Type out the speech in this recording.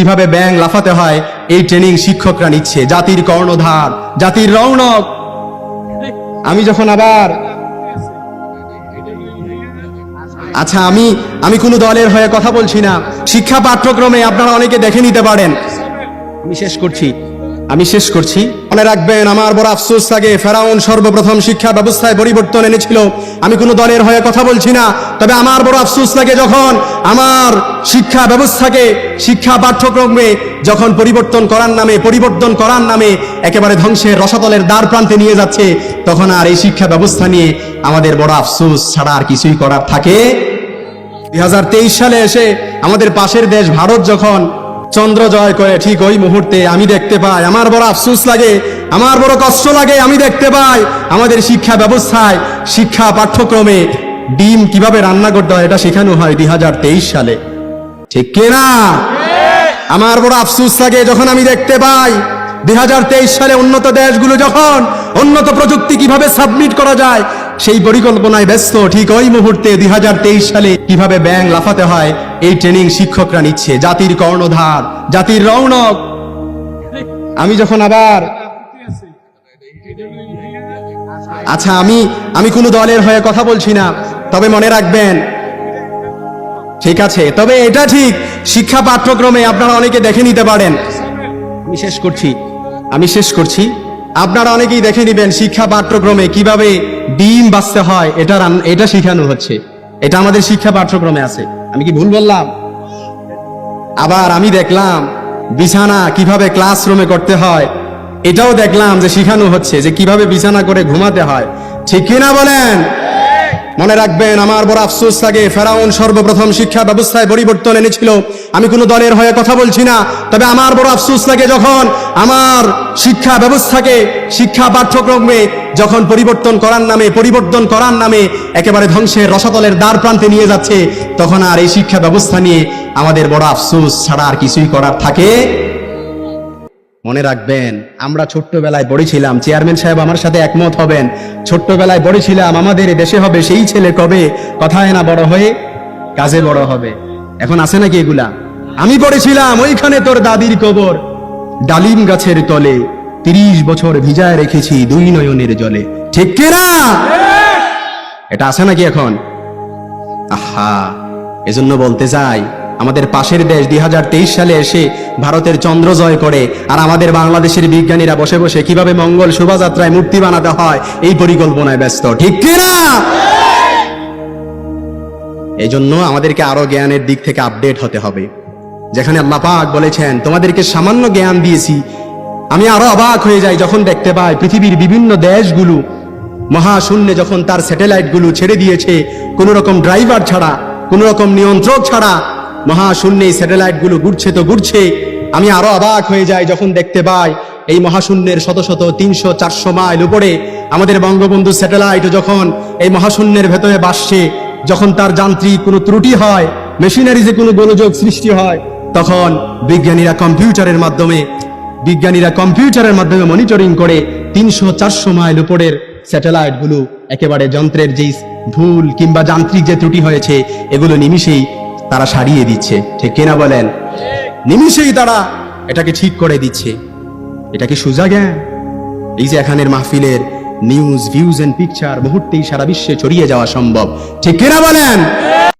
কীভাবে ব্যাং লাফাতে হয়, এই ট্রেনিং শিক্ষকরা নিচ্ছে। জাতির কর্ণধার, জাতির রৌনক। আমি যখন আবার আচ্ছা আমি আমি কোনো দলের হয়ে কথা বলছি না। শিক্ষা পাঠ্যক্রমে আপনারা অনেকে দেখে নিতে পারেন। আমি শেষ করছি। আমি শেষ করছি। মনে রাখবেন, আমার বড় আফসোস থাকে ফেরাউন সর্বপ্রথম শিক্ষা ব্যবস্থায় পরিবর্তন এনেছিল। আমি কোনো দলের হয়ে কথা বলছি না, তবে আমার বড় আফসোস লাগে যখন আমার শিক্ষা ব্যবস্থাকে, শিক্ষা পাঠ্যক্রমে যখন পরিবর্তন করার নামে, পরিবর্তন করার নামে একেবারে ধ্বংসের রসাতলের দ্বার প্রান্তে নিয়ে যাচ্ছে, তখন আর এই শিক্ষা ব্যবস্থা নিয়ে আমাদের বড় আফসোস ছাড়া আর কিছুই করার থাকে। দুই হাজার তেইশ সালে এসে আমাদের পাশের দেশ ভারত যখন চন্দ্র জয় করে ঠিক ওই মুহূর্তে আমি দেখতে পাই। আমার বড় আফসুস লাগে, আমার বড় কষ্ট লাগে, আমি দেখতে পাই আমাদের শিক্ষা ব্যবস্থায়, শিক্ষা পাঠ্যক্রমে ডিম কীভাবে রান্না করতে হয়, এটা শেখানো হয় দুই হাজার তেইশ সালে। ঠিক কেনা আমার বড় আফসুস লাগে যখন আমি দেখতে পাই দুই হাজার তেইশ সালে উন্নত দেশগুলো যখন, উন্নত প্রযুক্তি কীভাবে সাবমিট করা যায় সেই পরিকল্পনায় ব্যস্ত, ঠিক ওই মুহূর্তে দু হাজার তেইশ সালে কীভাবে ব্যাং লাফাতে হয়, এই ট্রেনিং শিক্ষকরা নিচ্ছে। জাতির কর্ণধার, জাতির রৌনক। আমি যখন আবার আচ্ছা আমি আমি কোনো দলের হয়ে কথা বলছি না, তবে মনে রাখবেন। ঠিক আছে, তবে এটা ঠিক, শিক্ষা পাঠ্যক্রমে আপনারা অনেকে দেখে নিতে পারেন। আমি শেষ করছি, আমি শেষ করছি। আপনারা অনেকেই দেখে নিবেন শিক্ষা পাঠ্যক্রমে কীভাবে ডিম বাঁচতে হয়, এটা এটা শেখানো হচ্ছে। এটা আমাদের শিক্ষা পাঠ্যক্রমে আছে। আমি কি ভুল বললাম? আবার আমি দেখলাম বিছানা কীভাবে ক্লাসরুমে করতে হয়, এটাও দেখলাম যে শিখানো হচ্ছে যে কীভাবে বিছানা করে ঘুমাতে হয়। ঠিক কিনা বলেন? মনে রাখবেন, আমার বড় আফসোস থাকে ফেরাউন সর্বপ্রথম শিক্ষা ব্যবস্থায় পরিবর্তন এনেছিল। আমি কোনো দলের হয়ে কথা বলছি না, তবে আমার বড় আফসোস লাগে যখন আমার শিক্ষা ব্যবস্থাকে, শিক্ষা পাঠ্যক্রমে যখন পরিবর্তন করার নামে, পরিবর্তন করার নামে একেবারে ধ্বংসের রসাতলের দ্বার প্রান্তে নিয়ে যাচ্ছে, তখন আর এই শিক্ষা ব্যবস্থা নিয়ে আমাদের বড় আফসোস ছাড়া আর কিছুই করার থাকে? মনে রাখবেন, আমরা ছোট্টবেলায় পড়েছিলাম, চেয়ারম্যান সাহেব আমার সাথে একমত হবেন, ছোট্টবেলায় পড়েছিলাম, আমাদের দেশে হবে সেই ছেলে কবে? কথায় না বড় হয়ে কাজে বড় হবে। এখন আছে নাকি এগুলা? আমি পড়েছিলাম, ওইখানে তোর দাদির কবর। ডালিম গাছের তলে তিরিশ বছর ভিজায় রেখেছি দুই নয়নের জলে। ঠিক কিনা এটা আছে নাকি এখন? আহা, এজন্য বলতে চাই, আমাদের পাশের দেশ দুই হাজার তেইশ সালে এসে ভারতের চন্দ্র জয় করে, আর আমাদের বাংলাদেশের বিজ্ঞানীরা বসে বসে কীভাবে মঙ্গল শোভাযাত্রায় মূর্তি বানাতে হয়, এই পরিকল্পনায় ব্যস্ত। ঠিক কিনা এই জন্য আমাদেরকে আরও জ্ঞানের দিক থেকে আপডেট হতে হবে। যেখানে আল্লাহ পাক বলেছেন, তোমাদেরকে সামান্য জ্ঞান দিয়েছি। আমি আরও অবাক হয়ে যাই যখন দেখতে পাই পৃথিবীর বিভিন্ন দেশগুলো মহাশূন্যে যখন তার স্যাটেলাইটগুলো ছেড়ে দিয়েছে, কোনো রকম ড্রাইভার ছাড়া, কোনো রকম নিয়ন্ত্রক ছাড়া মহাশূন্যে এই স্যাটেলাইটগুলো ঘুরছে তো ঘুরছে। আমি আরও অবাক হয়ে যাই যখন দেখতে পাই এই মহাশূন্যের শত শত তিনশো চারশো মাইল উপরে আমাদের বঙ্গবন্ধু স্যাটেলাইট যখন এই মহাশূন্যের ভেতরে বাসছে, যখন তার যান্ত্রিক কোনো ত্রুটি হয়, মেশিনারিজে কোনো গোলযোগ সৃষ্টি হয় তখন বিজ্ঞানীরা কম্পিউটারের মাধ্যমে, বিজ্ঞানীরা কম্পিউটারের মাধ্যমে মনিটরিং করে তিনশো চারশো মাইল উপরের স্যাটেলাইটগুলো, একেবারে যন্ত্রের যেই ভুল কিংবা যান্ত্রিক যে ত্রুটি হয়েছে, এগুলো নিমিষেই তারা সারিয়ে দিচ্ছে। ঠিক কিনা বলেন? নিমিষেই তারা এটাকে ঠিক করে দিচ্ছে। এটা কি সোজা জ্ঞান? এই যে এখানের মাহফিলের নিউজ ভিউজ এন্ড পিকচার মুহূর্তেই সারা বিশ্বে ছড়িয়ে যাওয়া সম্ভব। ঠিক কিনা বলেন?